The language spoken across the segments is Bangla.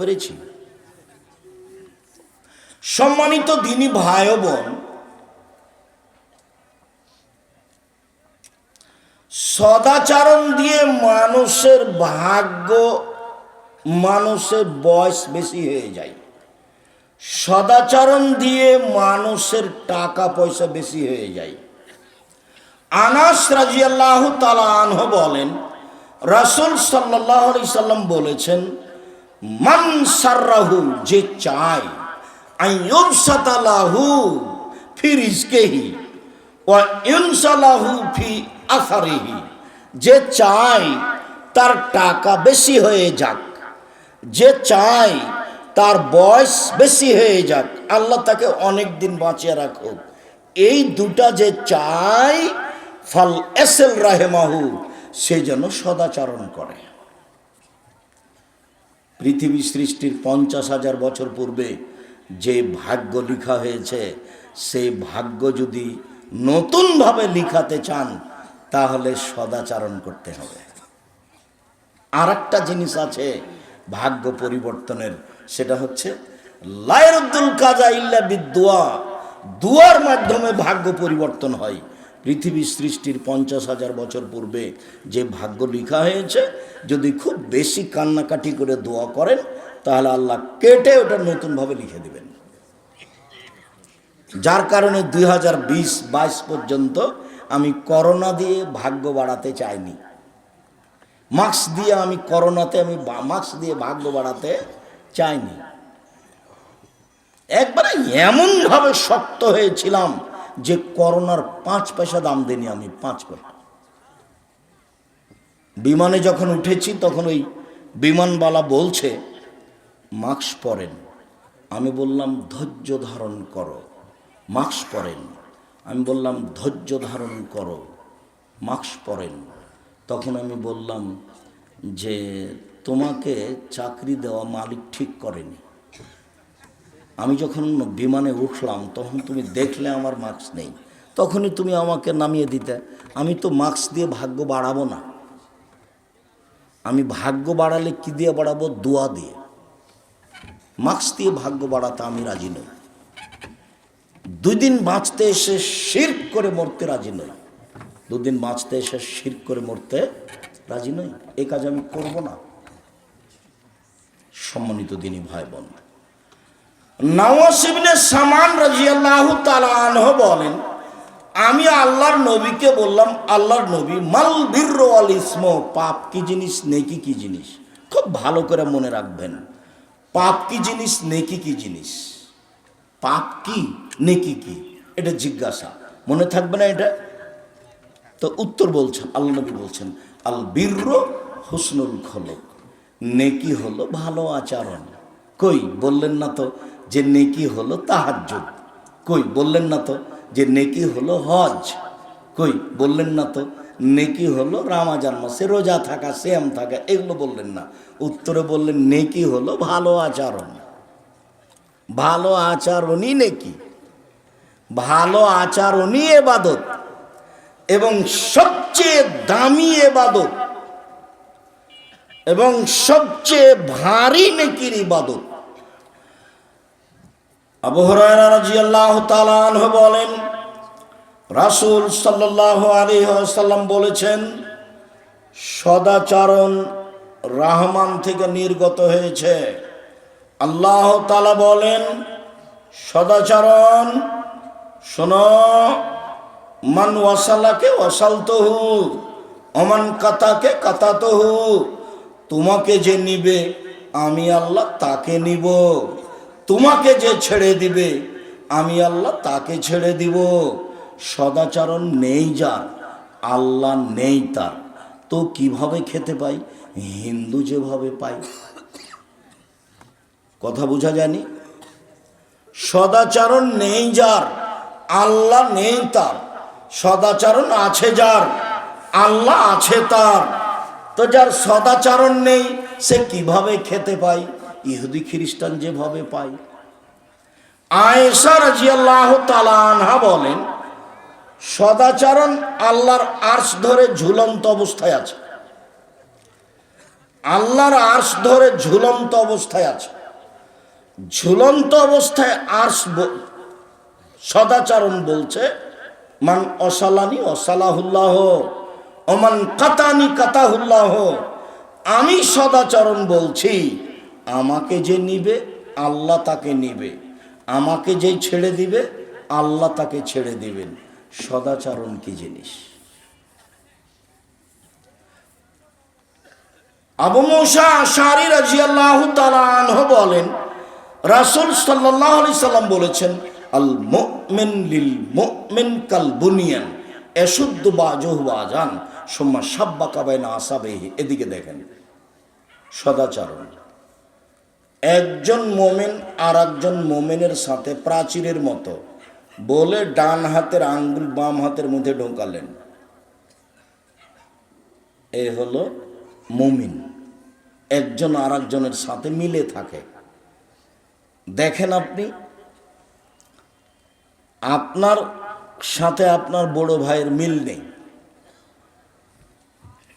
পেরেছি। সম্মানিত দিনী ভাই বোন, সদাচারণ দিয়ে মানুষের ভাগ্য, মানুষের বয়স বেশি হয়ে যায়। সদাচরণ দিয়ে মানুষের টাকা পয়সা বেশি হয়ে যায়। আনাস রাজিয়াল্লাহ তালা আনহ বলেন, রাসুল সাল্লাহ সাল্লাম বলেছেন মান সার্রাহু, যে চায় আইয়ুবসাতালাহু ফি রিজকেহি, ওয়া ইনসালাহু ফি আসারিহি। যে চায়, তার টাকা বেশি হয়ে যাক। যে চায়, তার বয়স বেশি হয়ে যাক। আল্লাহ তাকে অনেক দিন বাঁচিয়ে রাখুক। এই দুটা যে চায়, ফাল এসেল রাহেমাহু, সে যেন সদাচরণ করে। পৃথিবী সৃষ্টির পঞ্চাশ হাজার বছর পূর্বে যে ভাগ্য লিখা হয়েছে সেই ভাগ্য যদি নতুনভাবে লিখাতে চান, তাহলে সদাচারণ করতে হবে। আর একটা জিনিস আছে ভাগ্য পরিবর্তনের, সেটা হচ্ছে লায়রুদ্দুল কাজা ইল্লা বিদুয়া দুয়ার মাধ্যমে ভাগ্য পরিবর্তন হয়। পৃথিবী সৃষ্টির পঞ্চাশ হাজার বছর পূর্বে যে ভাগ্য লিখা হয়েছে, যদি খুব বেশি কান্নাকাটি করে দোয়া করেন, তাহলে আল্লাহ কেটে ওটা নতুনভাবে লিখে দিবেন। যার কারণে দুই হাজার বিশ, বাইশ পর্যন্ত আমি করোনা দিয়ে ভাগ্য বাড়াতে চাইনি। মাস্ক দিয়ে আমি করোনাতে আমি মাস্ক দিয়ে ভাগ্য বাড়াতে চাইনি। একবারে এমনভাবে শক্ত হয়েছিলাম যে করোনার পাঁচ পয়সা দাম দেনি আমি, পাঁচ পয়সা। বিমানে যখন উঠেছি, তখন ওই বিমানবালা বলছে, মাস্ক পরেন। আমি বললাম, ধৈর্য ধারণ করো। মাস্ক পরেন। আমি বললাম, ধৈর্য ধারণ করো। মাস্ক পরেন। তখন আমি বললাম যে, তোমাকে চাকরি দেওয়া মালিক ঠিক করেনি। আমি যখন বিমানে উঠলাম, তখন তুমি দেখলে আমার মাস্ক নেই। তখনই তুমি আমাকে নামিয়ে দিতে। আমি তো মাস্ক দিয়ে ভাগ্য বাড়াবো না। আমি ভাগ্য বাড়ালে কি দিয়ে বাড়াবো? দোয়া দিয়ে। মাস্ক দিয়ে ভাগ্য বাড়াতে আমি রাজি নই। দুই দিন বাঁচতে এসে শির করে মরতে রাজি নই। দুদিন বাঁচতে এসে শির করে মরতে রাজি নই। এ কাজ আমি করব না। সম্মানিত দিনী ভাই বোন বলেন, আমি আল্লাহর নবীকে বললাম, আল্লাহর নবী, মাল বীর ইসম, পাপ কি জিনিস, নেকি কি জিনিস? খুব ভালো করে মনে রাখবেন, পাপ কি জিনিস, নেকি কি জিনিস? পাপ কি, নেকি কি? এটা জিজ্ঞাসা। মনে থাকবে না এটা? তো উত্তর বলছেন, আল্লাহ নবী বলছেন, আল বীর হুসনুল খলক, নেকি হলো ভালো আচরণ। কই? বললেন না তো। যে নেকি হলো তাহাজ্জুদ। কই, বললেন না তো যে নেকি হলো হজ? কই, বললেন না তো নেকি হলো রামাজান মাসে রোজা থাকা শ্যাম থাকা, এগুলো বললেন না। উত্তরে বললেন, নেকি হলো ভালো আচরণ। ভালো আচরণই নেকি। ভালো আচরণই এবাদত। এবং সবচেয়ে দামি এবাদত। এবং সবচেয়ে ভারী নেকির ইবাদত। আবু হুরায়রা রাদিয়াল্লাহু তাআলা আনহু বলেন, রাসূল সাল্লাল্লাহু আলাইহি ওয়াসাল্লাম বলেছেন, সদাচরণ রহমান থেকে নির্গত হয়েছে। আল্লাহ তাআলা বলেন, সদাচরণ, শোনো, মান ওয়াসালাকে ওয়াসালতহু অমান কাতাকে কাতাতহু, তোমাকে যে নিবে, আমি আল্লাহ তাকে নিব। তোমাকে যে ছেড়ে দিবে, আমি আল্লাহ তাকে ছেড়ে দিব। সদাচরণ নেই যার, আল্লাহ নেই তার। তো কীভাবে খেতে পাই? হিন্দু যেভাবে পাই কথা বোঝা যায়নি? সদাচরণ নেই যার, আল্লাহ নেই তার। সদাচরণ আছে যার, আল্লাহ আছে তার। তো যার সদাচরণ নেই, সে কীভাবে খেতে পায়? ইহুদি খ্রিস্টান যেভাবে পায়। আয়েশা রাজিয়াল্লাহ তালানহা বলেন, সদাচরণ আল্লাহর আর্শ ধরে ঝুলন্ত অবস্থায় আছে। আল্লাহর আর্শ ধরে ঝুলন্ত অবস্থায় আছে। ঝুলন্ত অবস্থায় আর্শ সদাচরণ বলছে, মান অসালানি অসালাহুল্লাহ অমান কাতানি কাতাহুল্লাহ, আমি সদাচরণ বলছি আমাকে যে নিবে, আল্লাহ তাকে নিবে। আমাকে যে ছেড়ে দিবে, আল্লাহ তাকে ছেড়ে দিবেন। সদাচরণ কি জিনিস? আবু মৌসা আশারি রাজিয়াল্লাহু তাআলা বলেন, রাসূল সাল্লাল্লাহু আলাইহি সাল্লাম বলেছেন, আল মুমিন লিল মুমিন কাল বুনিয়ান বাজহু বাজান, সুম্মা সাব্বাকা না আসাবিহি। এদিকে দেখেন, সদাচরণ। একজন মোমেন আর একজন মোমেনের সাথে প্রাচীরের মতো। বলে ডান হাতের আঙ্গুল বাম হাতের মধ্যে ঢোকালেন। এ হলো মুমিন। একজন আর একজনের সাথে মিলে থাকে। দেখেন আপনি, আপনার সাথে আপনার বড় ভাইয়ের মিল নেই।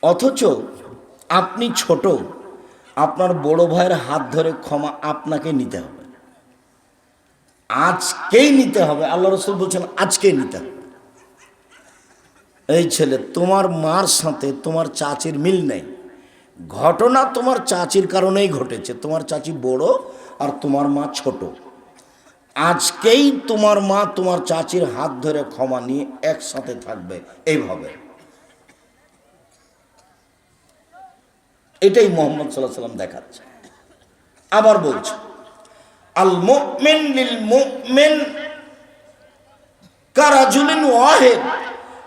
অথচ আপনি ছোট আপনার বড় ভাইয়ের হাত ধরে ক্ষমা আপনাকে নিতে হবে। আজকেই নিতে হবে। আল্লাহ রসুল বলছেন, আজকেই নিতে হবে। এই ছেলে, তোমার মার সাথে তোমার চাচির মিল নেই। ঘটনা তোমার চাচির কারণেই ঘটেছে। তোমার চাচি বড় আর তোমার মা ছোট। আজকেই তোমার মা তোমার চাচির হাত ধরে ক্ষমা নিয়ে একসাথে থাকবে। এইভাবে। এটাই মোহাম্মদ সাল্লাহ সাল্লাম দেখাচ্ছে। আবার বলছে আল মুমিন লিল মুমিন কারাজুলিন ওয়াহেদ।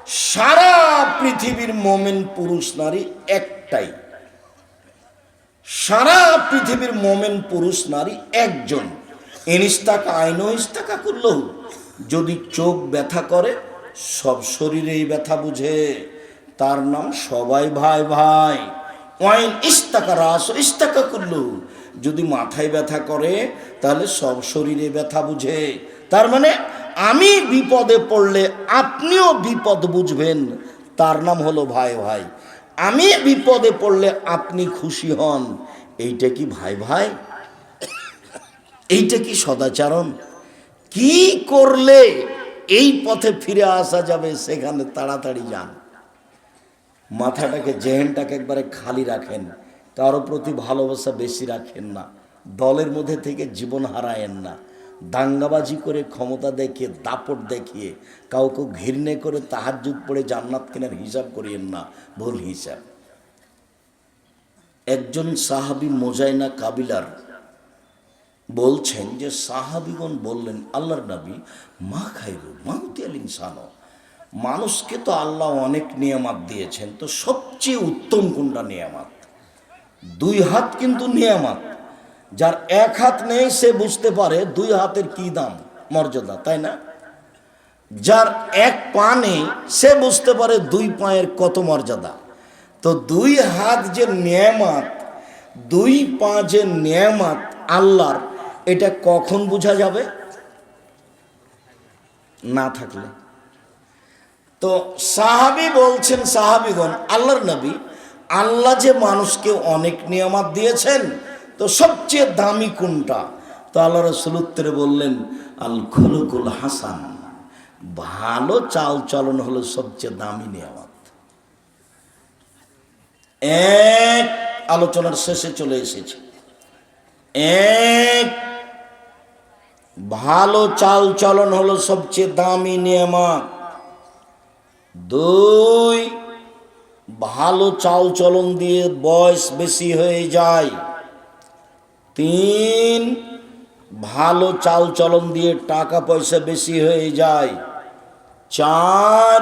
সারা পৃথিবীর মোমেন পুরুষ নারী একটাই। সারা পৃথিবীর মোমেন পুরুষ নারী একজন। ইনিস্তাকা আইন ইস্তাকা করলেও যদি চোখ ব্যথা করে, সব শরীরেই ব্যথা বুঝে। তার নাম সবাই ভাই ভাই। ওয়াইন ইস্তাকা রাস ইস্তাকা করল যদি মাথায় ব্যথা করে, তাহলে সব শরীরে ব্যথা বুঝে। তার মানে আমি বিপদে পড়লে আপনিও বিপদ বুঝবেন। তার নাম হলো ভাই ভাই। আমি বিপদে পড়লে আপনি খুশি হন। এইটা কি ভাই ভাই? এইটা কি সদাচরণ? কি করলে এই পথে ফিরে আসা যাবে, সেখানে তাড়াতাড়ি যান। মাথাটাকে, জেহেনটাকে একবারে খালি রাখেন। কারও প্রতি ভালোবাসা বেশি রাখেন না। দলের মধ্যে থেকে জীবন হারায়েন না। দাঙ্গাবাজি করে ক্ষমতা দেখিয়ে, দাপট দেখিয়ে, কাউকে ঘৃণে করে তাহাজুদ পড়ে জান্নাত কেনার হিসাব করিয়েন না। ভুল হিসাব। একজন সাহাবি মোজাইনা কাবিলার বলছেন যে, সাহাবিগণ বললেন, আল্লাহর নবী মা খাইব মাহতি আল ইনসানো মানুষকে তো আল্লাহ অনেক নিয়ামাত দিয়েছেন, তো সবচেয়ে উত্তম কোনটা নিয়ামাত? দুই হাত কিন্তু নিয়ামাত। যার এক হাত নেই, সে বুঝতে পারে দুই হাতের কি দাম, মর্যাদা, তাই না? যার এক পা নেই, সে বুঝতে পারে দুই পায়ের কত মর্যাদা। তো দুই হাত যে নিয়ামাত, দুই পা যে নিয়ামাত আল্লাহর, এটা কখন বোঝা যাবে? না থাকলে। তো সাহাবি বলছেন, সাহাবিগণ, আল্লাহর নবী, আল্লাহ যে মানুষকে অনেক নিয়ামাত দিয়েছেন, তো সবচেয়ে দামি কোনটা? তো আল্লাহ রসুল উত্তরে বললেন আল খুলুকুল হাসান, ভালো চাল চলন হলো সবচেয়ে দামি নিয়ামত। এক আলোচনার শেষে চলে এসেছে। এক, ভালো চাল চলন হলো সবচেয়ে দামি নিয়ামত। দুই, ভালো চাল চলন দিয়ে বয়স বেশি হয়ে যায়। তিন, ভালো চাল চলন দিয়ে টাকা পয়সা বেশি হয়ে যায়। চার,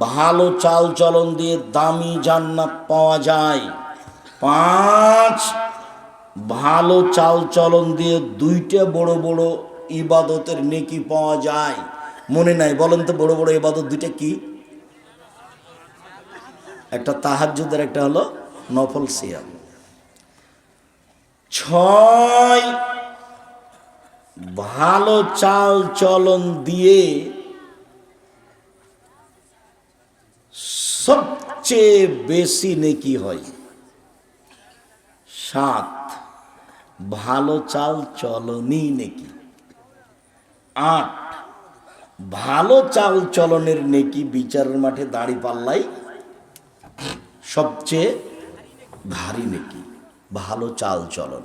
ভালো চাল চলন দিয়ে দামি জান্নাত পাওয়া যায়। পাঁচ, ভালো চাল চলন দিয়ে দুইটা বড় বড় ইবাদতের নেকি পাওয়া যায়। মনে নাই, বলেন তো বড় বড় ইবাদত দুইটা কি? একটা তাহাজ্জুদের একটা হলো নফল সিয়াম। ছয়, ভালো চাল চলন দিয়ে সবচেয়ে বেশি নেকি হয়। সাত, ভালো চাল চলনই নেকি। আট, ভালো চাল চলনের নেকি বিচারের মাঠে দাড়ি পাল্লাই সবচেয়ে ভারী নেকি, ভালো চাল চলন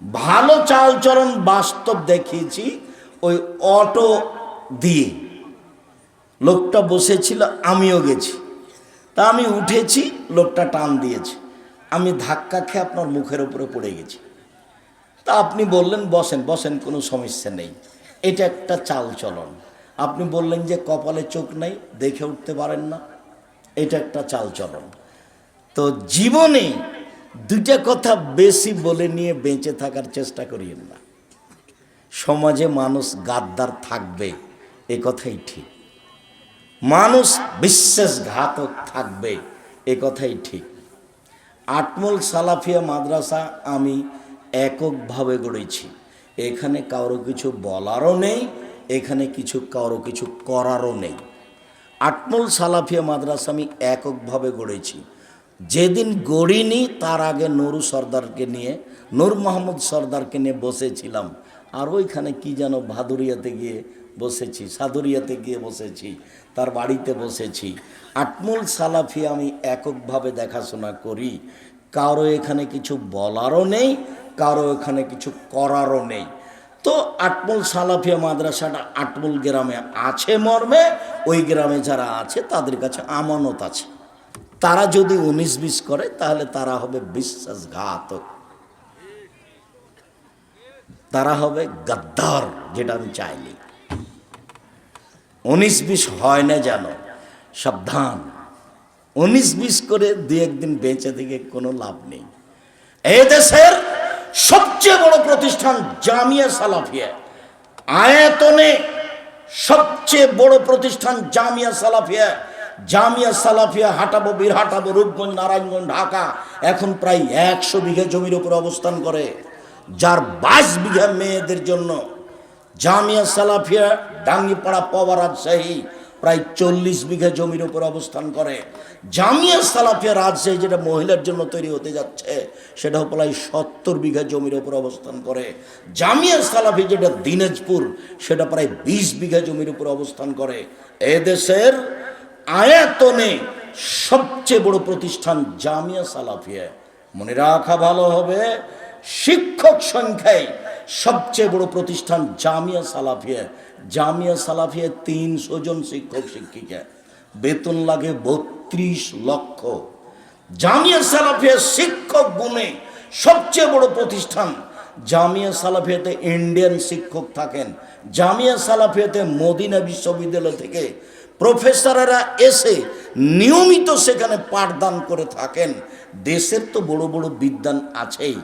ভালো চাল চলন বাস্তব দেখিয়েছি ওই অটো দিয়ে। লোকটা বসেছিল, আমিও গেছি। তা আমি উঠেছি, লোকটা টান দিয়েছে। আমি ধাক্কা খেয়ে আপনার মুখের উপরে পড়ে গেছি। তা আপনি বললেন, বসেন বসেন, কোনো সমস্যা নেই। এটা একটা চাল চলন আপনি বললেন যে কপালে চোখ নেই, দেখে উঠতে পারেন না। এটা একটা চাল চলন তো জীবনে দুইটা কথা বেশি বলে নিয়ে বেঁচে থাকার চেষ্টা করিয়েন না। সমাজে মানুষ গাদ্দার থাকবে, এ কথাই ঠিক। মানুষ বিশ্বাসঘাতক থাকবে, এ কথাই ঠিক। আটমল সালাফিয়া মাদ্রাসা আমি এককভাবে গড়েছি। এখানে কারও কিছু বলারও নেই, এখানে কিছু কারও কিছু করারও নেই। আটমল সালাফিয়া মাদ্রাসা আমি এককভাবে গড়েছি। যেদিন গড়িনি, তার আগে নুরু সর্দারকে নিয়ে, নূর মোহাম্মদ সর্দারকে নিয়ে বসেছিলাম। আর ওইখানে কি যেন ভাদুরিয়াতে গিয়ে বসেছি, সাদুরিয়াতে গিয়ে বসেছি, তার বাড়িতে বসেছি। আটমুল সালাফি আমি এককভাবে দেখাশোনা করি। কারও এখানে কিছু বলারও নেই, কারও এখানে কিছু করারও নেই। তো আটমুল সালাফিয়া মাদ্রাসাটা আটমুল গ্রামে আছে মর্মে, ওই গ্রামে যারা আছে তাদের কাছে আমানত আছে। তারা যদি উনিশ বিশ করে, তাহলে তারা হবে বিশ্বাসঘাতক। তারা হবে গাদ্দার, যেটা আমি চাইনি। উনিশ বিশ হয় না যেন, সাবধান। উনিশ বিশ করে দু একদিন বেঁচে থেকে কোনো লাভ নেই। এই দেশের সবচেয়ে বড় প্রতিষ্ঠান জামিয়া সালাফিয়া। আয়তনে সবচেয়ে বড় প্রতিষ্ঠান জামিয়া সালাফিয়া। জামিয়া সালাফিয়া হাটাবো, বীর হাটাবো, রূপগঞ্জ, নারায়ণগঞ্জ, ঢাকা, এখন প্রায় একশো বিঘা জমির উপর অবস্থান করে। যার বাইশ বিঘা মেয়েদের জন্য জামিয়া সালাফিয়া, ডাঙ্গিপাড়া পবা রাজশাহী প্রায় চল্লিশ বিঘা জমির উপর অবস্থান করে। জামিয়া সালাফিয়া রাজশাহী যেটা মহিলার জন্য তৈরি হতে যাচ্ছে সেটা প্রায় সত্তর বিঘা জমির উপর অবস্থান করে। জামিয়া সালাফি যেটা দিনাজপুর, সেটা প্রায় বিশ বিঘা জমির উপর অবস্থান করে। এদেশের আয়তনে সবচেয়ে বড় প্রতিষ্ঠান জামিয়া সালাফিয়া। মনে রাখা ভালো হবে, শিক্ষক সংখ্যায় সবচেয়ে বড় প্রতিষ্ঠান জামিয়া সালাফিয়া। জামিয়া সালাফিয়া তিনশো জন শিক্ষক, শিক্ষিকা। বেতন লাগে বত্রিশ লক্ষ। জামিয়া সালাফিয়া শিক্ষক গুণে সবচেয়ে বড় প্রতিষ্ঠান। জামিয়া সালাফিয়াতে ইন্ডিয়ান শিক্ষক থাকেন। জামিয়া সালাফিয়াতে মদিনা বিশ্ববিদ্যালয় থেকে প্রফেসরেরা এসে নিয়মিত সেখানে পাঠদান করে থাকেন। দেশের তো বড় বড় বিদ্যান আছেই।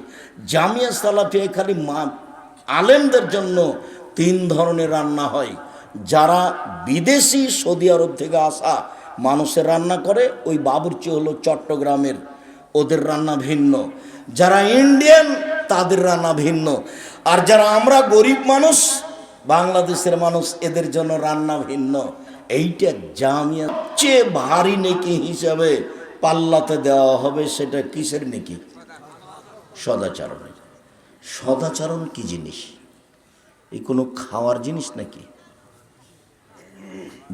জামিয়া সালাফিয়া খালি মা আলেমদের জন্য তিন ধরনের রান্না হয়। যারা বিদেশি সৌদি আরব থেকে আসা মানুষের রান্না করে, ওই বাবুর্চি হলো চট্টগ্রামের। ওদের রান্না ভিন্ন। যারা ইন্ডিয়ান, তাদের রান্না ভিন্ন। আর যারা আমরা গরিব মানুষ, বাংলাদেশের মানুষ, এদের জন্য রান্না ভিন্ন। এইটা জামিয়া চেয়ে ভারী নেকি হিসাবে পাল্লাতে দেওয়া হবে, সেটা কিসের নেকি? সদাচরণের। সদাচরণ কি জিনিস? এই কোনো খাওয়ার জিনিস নাকি?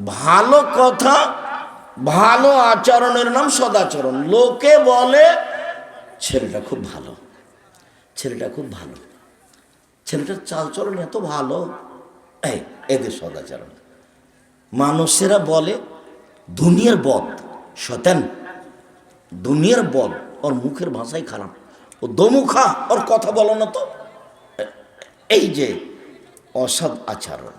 ভালো কথা, ভালো আচরণের নাম সদাচরণ। লোকে বলে, ছেলেটা খুব ভালো, ছেলেটা খুব ভালো। ছেলেটার চালচরণ এত ভালো, এই, এদের সদাচরণ। মানুষেরা বলে, দুনিয়ার বদ সতেন দুনিয়ার বল ওর মুখের ভাষাই খারাপ। ও দমুখা, ওর কথা বলো না তো। এই যে অসৎ আচরণ।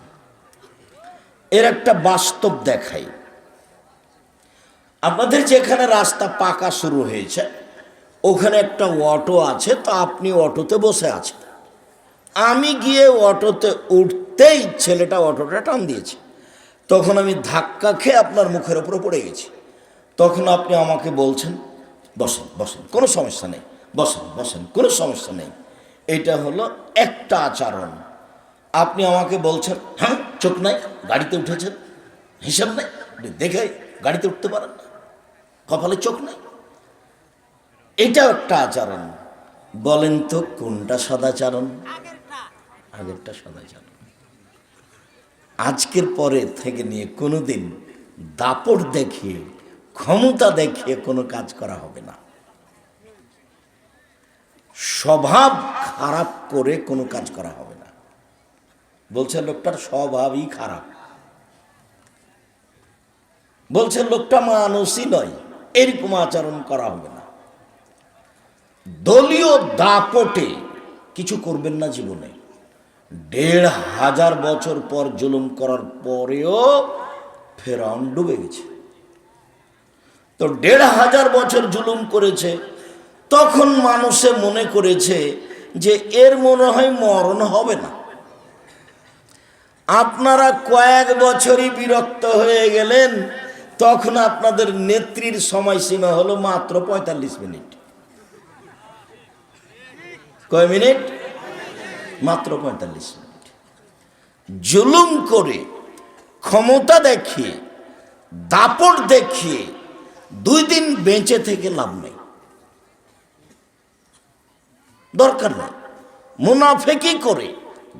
এর একটা বাস্তব দেখাই। আপনাদের যেখানে রাস্তা পাকা শুরু হয়েছে, ওখানে একটা অটো আছে, তো আপনি অটোতে বসে আছেন। আমি গিয়ে অটোতে উঠতেই ছেলেটা অটোটা টান দিয়েছে। তখন আমি ধাক্কা খেয়ে আপনার মুখের ওপরে পড়ে গেছি। তখন আপনি আমাকে বলছেন, বসেন বসেন, কোনো সমস্যা নেই, বসেন বসেন, কোনো সমস্যা নেই। এটা হলো একটা আচরণ। আপনি আমাকে বলছেন হ্যাঁ চোখ নাই, গাড়িতে উঠেছেন, হিসাব নাই দেখে গাড়িতে উঠতে পারেন না, কপালে চোখ নাই। এটাও একটা আচরণ। বলেন তো, কোনটা সদাচারণ আগেরটা সদাচারণ আজকের পরে থেকে নিয়ে কোনোদিন দাপট দেখিয়ে, ক্ষমতা দেখিয়ে কোনো কাজ করা হবে না। স্বভাব খারাপ করে কোনো কাজ করা হবে না। বলছে, লোকটার স্বভাবই খারাপ। বলছে, লোকটা মানুষই নয়, এরকম আচরণ করা হবে না। দলীয় দাপটে কিছু করবেন না জীবনে। দেড় হাজার বছর পর জুলুম করার পরেও ফেরাউন ডুবে গেছে। তো দেড় হাজার বছর জুলুম করেছে, তখন মানুষে মনে করেছে যে এর মনে হয় মরণ হবে না। আপনারা কয়েক বছরই বিরক্ত হয়ে গেলেন, তখন আপনাদের নেত্রীর সময়সীমা হলো মাত্র পঁয়তাল্লিশ মিনিট। কয় মিনিট? মাত্র পঁয়তাল্লিশ মিনিট। জুলুম করে, ক্ষমতা দেখিয়ে, দাপট দেখিয়ে, দুই দিন বেঁচে থেকে লাভ নেই। দরকার নেই। মুনাফেকি করে,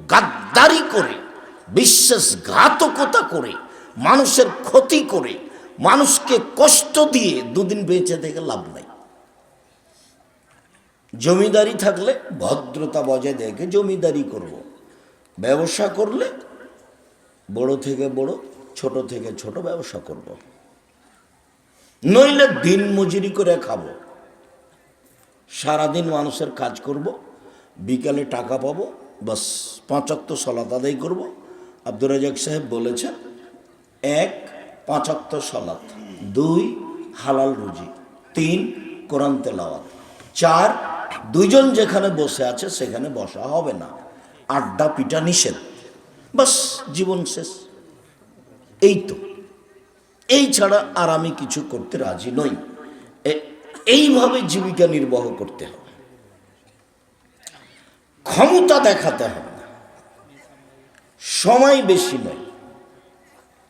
গাদ্দারি করে বিশ্বাসঘাতকতা করে, মানুষের ক্ষতি করে, মানুষকে কষ্ট দিয়ে দুদিন বেঁচে থেকে লাভ নাই জমিদারি থাকলে ভদ্রতা বজায় দেখে জমিদারি করব। ব্যবসা করলে বড় থেকে বড়, ছোট থেকে ছোট ব্যবসা করব। নইলে দিন মজুরি করে খাব সারাদিন মানুষের কাজ করব, বিকালে টাকা পাবো, বাস পাঁচাত্ত সলাত আদায় করব আব্দুর রাজাক সাহেব বলেছেন, এক পাঁচাত্ত সলাত, দুই, হালাল রুজি, তিন, কোরআন তেলাওয়াত, চার, দুইজন যেখানে বসে আছে সেখানে বসা হবে না। আড্ডা পিটা নিষেধ। বাস, জীবন শেষ। এই তো। এই ছাড়া আর আমি কিছু করতে রাজি নই। এইভাবে জীবিকা নির্বাহ করতে হবে। ক্ষমতা দেখাতে হবে। সময় বেশি নয়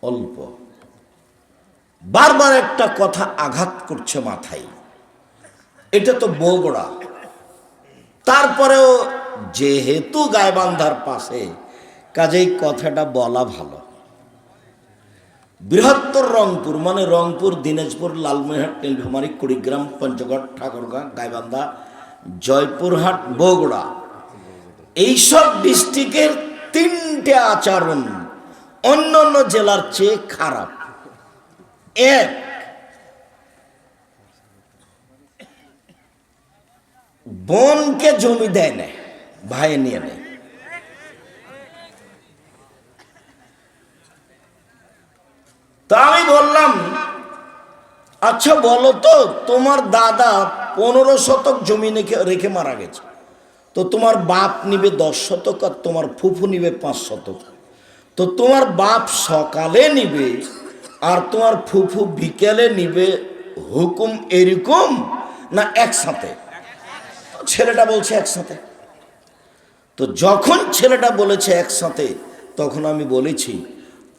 অল্প। বারবার একটা কথা আঘাত করছে মাথায়। এটা তো বগুড়া। তারপরেও যেহেতু গায়বান্ধার পাশে, কাজেই কথাটা বলা ভালো। বৃহত্তর রংপুর মানে রংপুর, দিনাজপুর, লালমনিরহাট, নীলফামারী, কুড়িগ্রাম, পঞ্চগড়, ঠাকুরগাঁ, গাইবান্ধা, জয়পুরহাট, বগুড়া। এইসব ডিস্ট্রিক্টের তিনটে আচরণ অন্য অন্য জেলার চেয়ে খারাপ। এক, বোনকে জমি দেয় না ভাই নিয়ে নেয়। তা আমি বললাম আচ্ছা বলো তো, তোমার দাদা পনেরো শতক জমি রেখে রেখে মারা গেছে। তো তোমার বাপ নিবে দশ শতক আর তোমার ফুফু নিবে পাঁচ শতক। তো তোমার বাপ সকালে নিবে আর তোমার ফুফু বিকেলে নিবে হুকুম এরকম না একসাথে? ছেলেটা বলছে একসাথে। তো যখন ছেলেটা বলেছে একসাথে, তখন আমি বলেছি,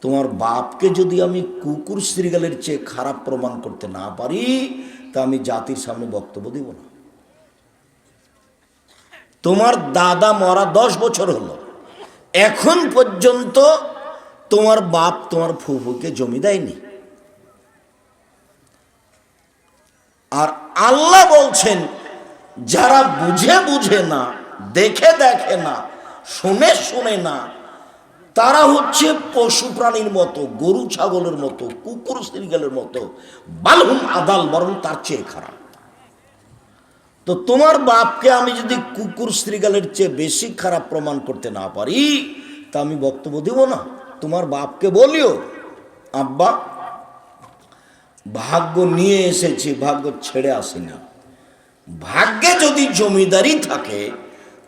তোমার বাপকে যদি আমি কুকুর শ্রীগালের চেয়ে খারাপ প্রমাণ করতে না পারি, তা আমি জাতির সামনে বক্তব্য দিব না। তোমার দাদা মরা দশ বছর হলো। এখন পর্যন্ত তোমার বাপ তোমার ফুফুকে জমি দেয়নি। আর আল্লাহ বলছেন, যারা বুঝে বুঝে না, দেখে দেখে না, শুনে শুনে না, তারা হচ্ছে পশু প্রাণীর মতো, গরু, ছাগলের মতো, কুকুর শ্রীগালের মতো, বালহুম আদাল বরং তার চেয়ে খারাপ। তো তোমার বাপকে আমি যদি কুকুর শ্রীগালের চেয়ে বেশি খারাপ প্রমাণ করতে না পারি, তা আমি বক্তব্য দেব না। তোমার বাপকে বলিও, আব্বা, ভাগ্য নিয়ে এসেছি, ভাগ্য ছেড়ে আসি না। ভাগ্যে যদি জমিদারি থাকে,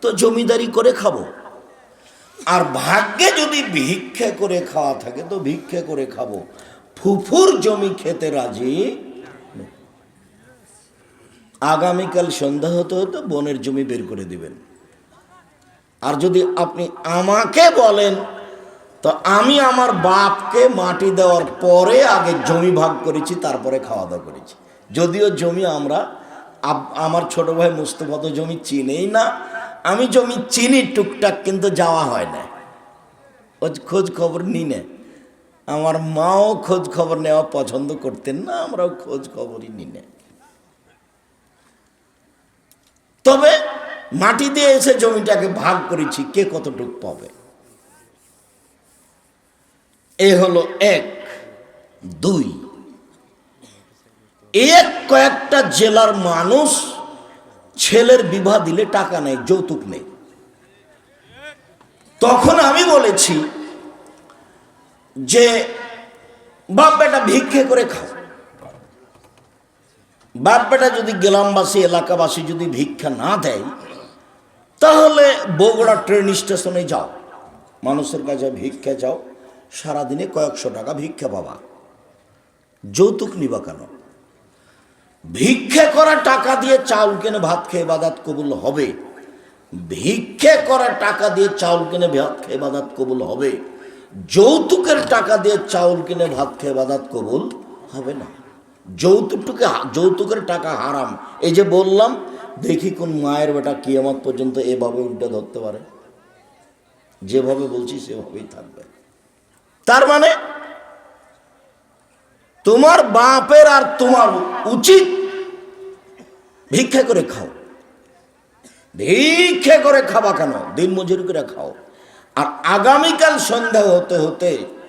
তো জমিদারি করে খাব। আর ভাগ্যে যদি ভিক্ষে করে খাওয়া থাকে, তো ভিক্ষে করে খাব। ফুফুর জমি খেতে রাজি। আগামীকাল সন্ধ্যা হতে হতে বনের জমি বের করে দিবেন। আর যদি আপনি আমাকে বলেন, তো আমি আমার বাপকে মাটি দেওয়ার পরে আগে জমি ভাগ করেছি, তারপরে খাওয়া দাওয়া করেছি। যদিও জমি আমরা আমার ছোট ভাই মুস্তফা তো জমি চিনেই না। আমি জমি চিনি টুকটাক, কিন্তু যাওয়া হয় না। ও খোঁজ খবর নি না। আমার মাও খোঁজ খবর নেওয়া পছন্দ করতেন না, আমরাও খোঁজ খবরই নি না। তবে মাটি দিয়ে এসে জমিটাকে ভাগ করেছি, কে কতটুক পাবে? এ হলো এক। দুই। এক কয়েকটা জেলার মানুষ ছেলের বিবাহ দিলে টাকা নেই, যৌতুক নেই। তখন আমি বলেছি যে, বাপ বেটা ভিক্ষে করে খাও। বাপ বেটা যদি গ্রামবাসী, এলাকাবাসী যদি ভিক্ষা না দেয়, তাহলে বগুড়া ট্রেন স্টেশনে যাও। মানুষের কাছে ভিক্ষা যাও সারাদিনে কয়েকশো টাকা ভিক্ষা পাবা। যৌতুক নিবা কেন? ভিক্ষে করা টাকা দিয়ে চাউল কিনে ভাত খেয়ে বাদাত কবুল হবে। ভিক্ষে করা টাকা দিয়ে চাউল কিনে ভাত খেয়ে বাদাত কবুল হবে। যৌতুকের টাকা দিয়ে চাউল কিনে ভাত খেয়ে বাদাত কবুল হবে না। যৌতুকটুকে যৌতুকের টাকা হারাম। এই যে বললাম, দেখি কোন মায়ের বেটা কিয়ামত পর্যন্ত এভাবে উল্টে ধরতে পারে। যেভাবে বলছি, সেভাবেই থাকবে। তার মানে তোমার বাপের আর তোমার উচিত ভিক্ষা করে খাও। ভিক্ষা করে খাবা কেন? দিন মজুরি করে খাও। আর আগামীকাল সন্ধ্যা হতে হতে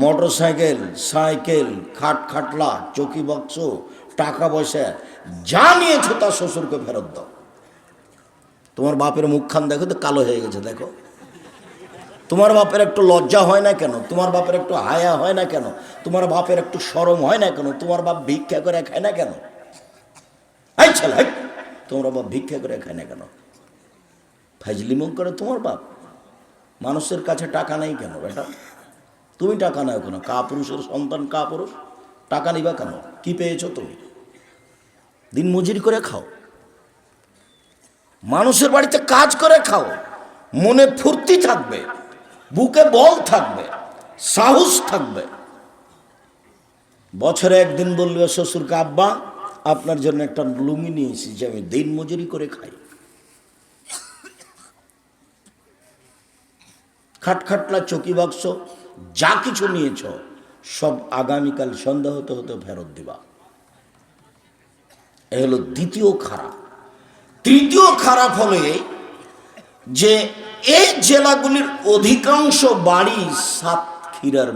মোটর সাইকেল সাইকেল খাট খাটলা, চকি বাক্স, টাকা পয়সা, যা নিয়েছো তার শ্বশুরকে ফেরত দাও। তোমার বাপের মুখখান দেখো তো কালো হয়ে গেছে, দেখো। তোমার বাপের একটু লজ্জা হয় না কেন? তোমার বাপের একটু হায়া হয় না কেন? তোমার বাপের একটু সরম হয় না কেন? তোমার বাপ ভিক্ষা করে খায় না কেন? তোমার বাপ ভিক্ষা করে খায় না কেন? ফাইজলিমক করে তোমার বাপ? মানুষের কাছে টাকা নেই কেন বেটা? তুমি টাকা নাও কেন? কা পুরুষের সন্তান কা পুরুষ টাকা নিবা কেন? কি পেয়েছ তুমি? দিন মজুরি করে খাও। মানুষের বাড়িতে কাজ করে খাও। মনে ফুর্তি থাকবে। বুকে বল থাকবে। সাহস থাকবে। বছরে একদিন বলবে, শ্বশুরকে, আব্বা, আপনার জন্য একটা লুঙ্গি নিয়ে এসেছি, আমি দিন মজুরি করে খাই। খাটখাটলা চকি বাক্স যা কিছু নিয়েছ, সব আগামীকাল সন্ধ্যা হতে হতে ফেরত দিবা। এ হলো দ্বিতীয় খারাপ। তৃতীয় খারাপ হলে যে, এই জেলাগুলির অধিকাংশ বাড়ি সাতক্ষীরার